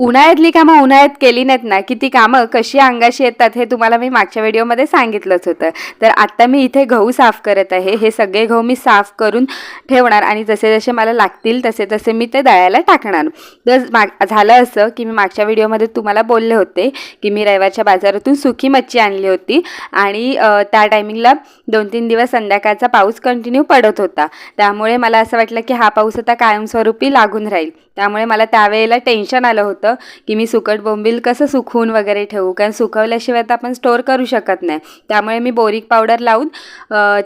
उन्हाळ्यातली कामं उन्हाळ्यात केली नाहीत ना की ती कामं कशी अंगाशी येतात हे तुम्हाला मी मागच्या व्हिडिओमध्ये सांगितलंच होतं. तर आत्ता मी इथे गहू साफ करत आहे हे सगळे गहू मी साफ करून ठेवणार आणि जसे जसे मला लागतील तसे तसे मी ते दळायला टाकणार. तर माग झालं असं की मी मागच्या व्हिडिओमध्ये तुम्हाला बोलले होते की मी रविवारच्या बाजारातून सुकी मच्छी आणली होती आणि त्या टायमिंगला दोन तीन दिवस संध्याकाळचा पाऊस कंटिन्यू पडत होता. त्यामुळे मला असं वाटलं की हा पाऊस आता कायमस्वरूपी लागून राहील. त्यामुळे मला त्यावेळेला टेन्शन आलं होतं की मी सुकट बोंबील कसं सुकवून वगैरे ठेवू? कारण सुकवल्याशिवाय तर आपण स्टोअर करू शकत नाही. त्यामुळे मी बोरिक पावडर लावून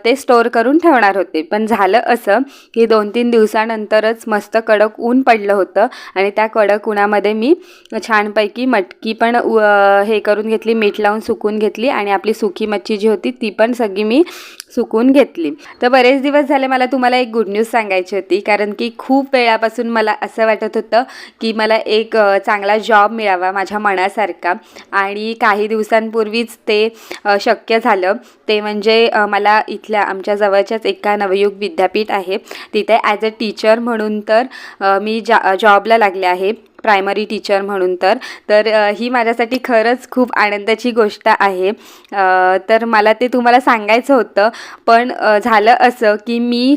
ते स्टोअर करून ठेवणार होते. पण झालं असं की दोन तीन दिवसानंतरच मस्त कडक ऊन पडलं होतं आणि त्या कडक उन्हामध्ये मी छानपैकी मटकी पण हे करून घेतली मीठ लावून सुकून घेतली आणि आपली सुकी मच्छी जी होती ती पण सगळी मी सुकून घेतली. तर बरेच दिवस झाले मला तुम्हाला एक गुड न्यूज सांगायची होती. कारण की खूप वेळापासून मला असं वाटत होतं की मला एक चा चांगला जॉब मिळावा माझ्या मनासारखा. आणि काही दिवसांपूर्वीच ते शक्य झालं. ते म्हणजे मला इथल्या आमच्या जवळच्याच एका नवयुग विद्यापीठ आहे. तिथे ॲज अ टीचर म्हणून तर मी जा जॉबला लागले आहे. प्रायमरी टीचर म्हणून तर. तर ही माझ्यासाठी खरंच खूप आनंदाची गोष्ट आहे. तर मला ते तुम्हाला सांगायचं होतं पण झालं असं की मी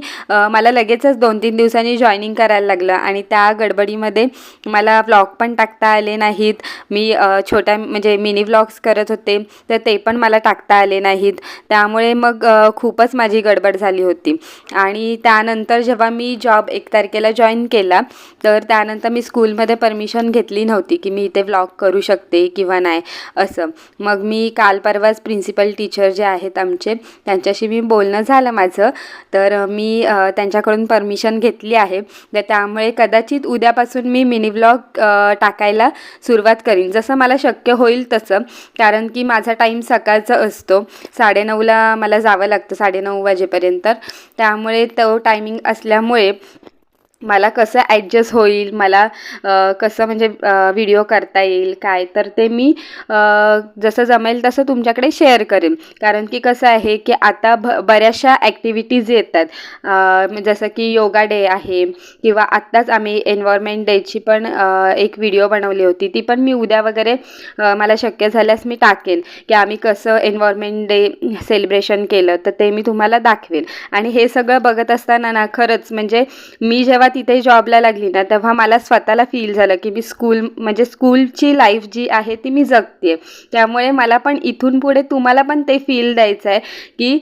मला लगेचच दोन तीन दिवसांनी जॉईनिंग करायला लागलं आणि त्या गडबडीमध्ये मला व्लॉग पण टाकता आले नाहीत. मी छोट्या म्हणजे मिनी व्लॉग्स करत होते तर ते पण मला टाकता आले नाहीत. त्यामुळे मग खूपच माझी गडबड झाली होती. आणि त्यानंतर जेव्हा मी जॉब एक तारखेला जॉईन केला तर त्यानंतर मी स्कूलमध्ये परमिशन घेतली नव्हती की मी इथे व्लॉग करू शकते किंवा नाही असं. मग मी काल परवाच प्रिन्सिपल टीचर जे आहेत आमचे त्यांच्याशी मी बोलणं झालं माझं. तर मी त्यांच्याकडून परमिशन घेतली आहे. तर त्यामुळे कदाचित उद्यापासून मी मिनी व्लॉग टाकायला सुरुवात करीन. जसं मला शक्य होईल तसं. कारण की माझा टाईम सकाळचा असतो. साडेनऊला मला जावं लागतं साडेनऊ वाजेपर्यंत. त्यामुळे तो टायमिंग असल्यामुळे मला कसं ॲडजस्ट होईल मला कसं म्हणजे व्हिडिओ करता येईल काय? तर ते मी जसं जमेल तसं तुमच्याकडे शेअर करेन. कारण की कसं आहे की आता भ बऱ्याचशा ॲक्टिव्हिटीज येतात. जसं की योगा डे आहे किंवा आत्ताच आम्ही एन्व्हायरमेंट डेची पण एक व्हिडिओ बनवली होती. ती पण मी उद्या वगैरे मला शक्य झाल्यास मी टाकेन. की आम्ही कसं एन्व्हायरमेंट डे सेलिब्रेशन केलं तर ते मी तुम्हाला दाखवेन. आणि हे सगळं बघत असताना ना खरंच म्हणजे मी जेव्हा तिथे जॉबला लागली ना तेव्हा मला स्वतःला फील झालं की मी स्कूल म्हणजे स्कूलची लाईफ जी आहे ती मी जगते त्यामुळे मला पण इथून पुढे तुम्हाला पण ते फील द्यायचं आहे की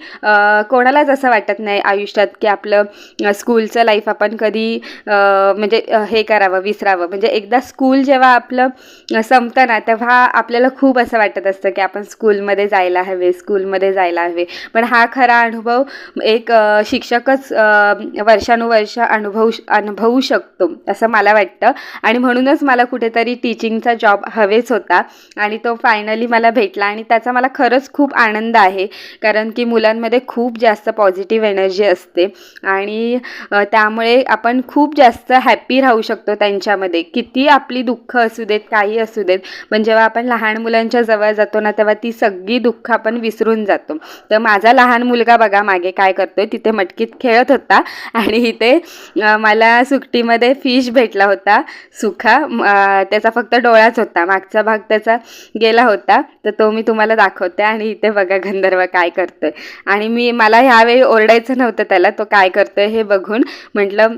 कोणालाच असं वाटत नाही आयुष्यात की आपलं स्कूलचं लाईफ आपण कधी म्हणजे हे करावं विसरावं. म्हणजे एकदा स्कूल जेव्हा आपलं संपतं ना तेव्हा आपल्याला खूप असं वाटत असतं की आपण स्कूलमध्ये जायला हवे स्कूलमध्ये जायला हवे. पण हा खरा अनुभव एक शिक्षकच वर्षानुवर्ष अनुभव अनुभवू शकतो असं मला वाटतं. आणि म्हणूनच मला कुठेतरी टीचिंगचा जॉब हवेच होता आणि तो फायनली मला भेटला आणि त्याचा मला खरंच खूप आनंद आहे कारण की मुलांमध्ये खूप जास्त पॉझिटिव्ह एनर्जी असते आणि त्यामुळे आपण खूप जास्त हॅप्पी राहू शकतो त्यांच्यामध्ये. किती आपली दुःख असू देत काही असू देत पण जेव्हा आपण लहान मुलांच्या जवळ जातो ना तेव्हा ती सगळी दुःख आपण विसरून जातो. तर माझा लहान मुलगा बघा मागे काय करतोय तिथे मटकीत खेळत होता आणि इथे मला मला सुकटीमध्ये फिश भेटला होता सुखा. त्याचा फक्त डोळाच होता मागचा भाग त्याचा गेला होता. तर तो मी तुम्हाला दाखवते आणि इथे बघा गंधर्व काय करतोय. आणि मी मला ह्यावेळी ओरडायचं नव्हतं त्याला तो काय करतोय हे बघून. म्हटलं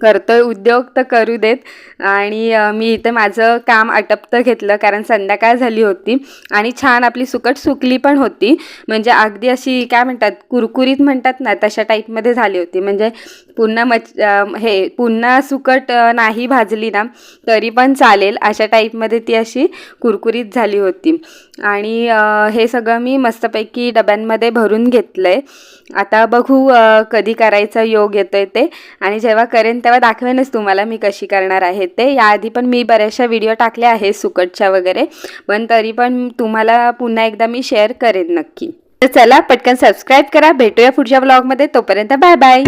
करतोय उद्योग तर करू देत. आणि मी इथे माझं काम आटपतं घेतलं कारण संध्याकाळ झाली होती आणि छान आपली सुकट सुकली पण होती. म्हणजे अगदी अशी काय म्हणतात कुरकुरीत म्हणतात ना तशा टाईपमध्ये झाली होती. म्हणजे पुन्हा मच हे पुन्हा सुकट नाही भाजली ना तरी पण चालेल अशा टाईपमध्ये ती अशी कुरकुरीत झाली होती. आणि हे सगळं मी मस्तपैकी डब्यांमध्ये भरून घेतलं आहे आता बघू कधी करायचा योग येतो आहे ते. आणि जेव्हा करेन तेव्हा दाखवेनच तुम्हाला मी कशी करणार आहे ते. याआधी पण मी बऱ्याचशा व्हिडिओ टाकल्या आहे सुकटच्या वगैरे पण तरी पण तुम्हाला पुन्हा एकदा मी शेअर करेन नक्की. तर चला पटकन सबस्क्राईब करा. भेटूया पुढच्या ब्लॉगमध्ये तोपर्यंत बाय बाय